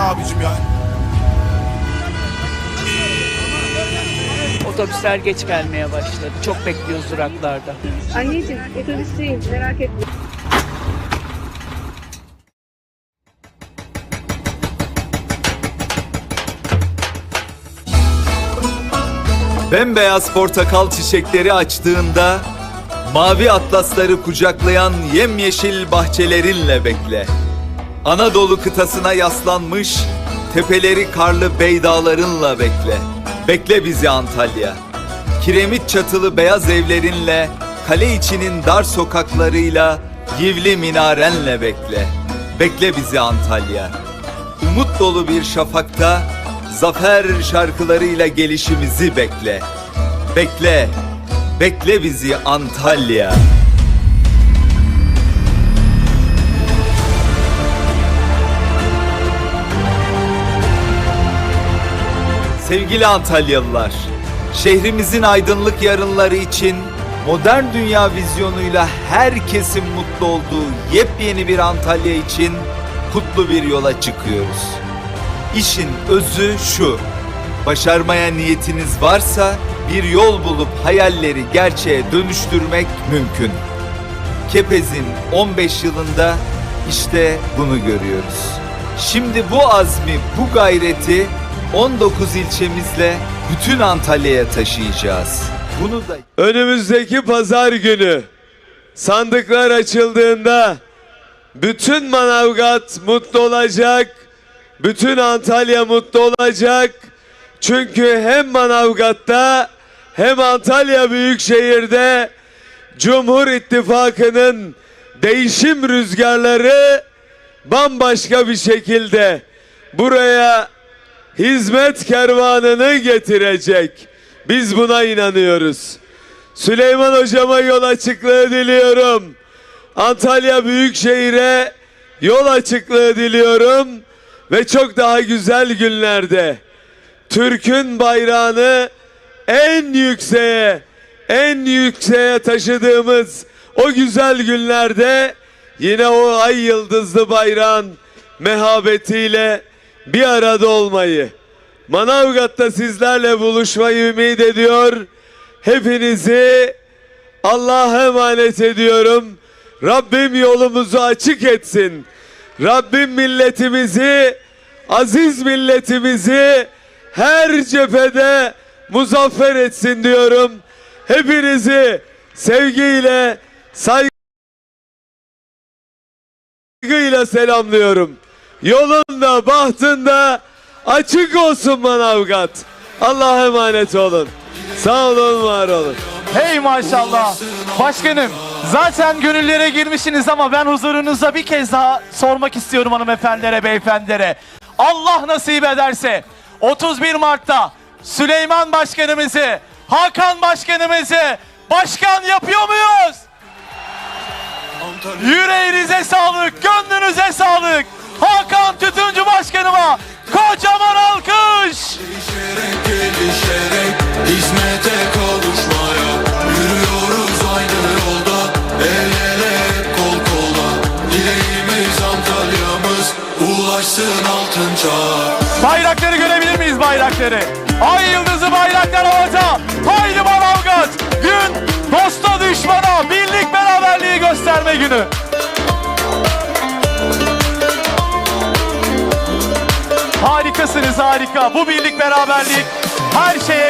abicim ya. Otobüsler geç gelmeye başladı. Çok bekliyoruz duraklarda. Anneciğim otobüsteyim merak etme. Bembeyaz portakal çiçekleri açtığında Mavi atlasları kucaklayan yemyeşil bahçelerinle bekle. Anadolu kıtasına yaslanmış tepeleri karlı beydağlarınla bekle. Bekle bizi Antalya. Kiremit çatılı beyaz evlerinle, kale içinin dar sokaklarıyla, yivli minarenle bekle. Bekle bizi Antalya. Umut dolu bir şafakta zafer şarkılarıyla gelişimizi bekle. Bekle, bekle bizi Antalya. Sevgili Antalyalılar, şehrimizin aydınlık yarınları için modern dünya vizyonuyla herkesin mutlu olduğu yepyeni bir Antalya için kutlu bir yola çıkıyoruz. İşin özü şu. Başarmaya niyetiniz varsa bir yol bulup hayalleri gerçeğe dönüştürmek mümkün. Kepez'in 15 yılında işte bunu görüyoruz. Şimdi bu azmi, bu gayreti 19 ilçemizle bütün Antalya'ya taşıyacağız. Bunu da Önümüzdeki pazar günü sandıklar açıldığında bütün Manavgat mutlu olacak. Bütün Antalya mutlu olacak. Çünkü hem Manavgat'ta hem Antalya Büyükşehir'de Cumhur İttifakı'nın değişim rüzgarları bambaşka bir şekilde buraya hizmet kervanını getirecek. Biz buna inanıyoruz. Süleyman hocama yol açıklığı diliyorum. Antalya Büyükşehir'e yol açıklığı diliyorum ve çok daha güzel günlerde Türk'ün bayrağını en yükseğe, en yükseğe taşıdığımız o güzel günlerde yine o ay yıldızlı bayrağın mehabetiyle bir arada olmayı, Manavgat'ta sizlerle buluşmayı ümit ediyor. Hepinizi Allah'a emanet ediyorum. Rabbim yolumuzu açık etsin. Rabbim milletimizi, aziz milletimizi her cephede muzaffer etsin diyorum. Hepinizi sevgiyle, saygıyla selamlıyorum. Yolunda, bahtında açık olsun Manavgat. Allah'a emanet olun. Sağ olun, var olun. Hey maşallah. Başkanım zaten gönüllere girmişsiniz ama ben huzurunuzda bir kez daha sormak istiyorum hanımefendilere, beyefendilere. Allah nasip ederse 31 Mart'ta Süleyman Başkanımızı, Hakan Başkanımızı başkan yapıyor muyuz? Yüreğinize sağlık, gönlünüze sağlık. Hakan Tütüncü Başkanıma kocaman alkış. Gelişerek gelişerek hizmete kavuşmaya Yürüyoruz aynı yolda el ele kol kola Dileğimiz Antalya'mız ulaşsın altın çağa Bayrakları görebilir miyiz bayrakları? Ay yıldızı bayraklar havada. Haydi Manavgat. Gün dosta düşmana birlik beraberliği gösterme günü. Harikasınız harika. Bu birlik beraberlik her şeye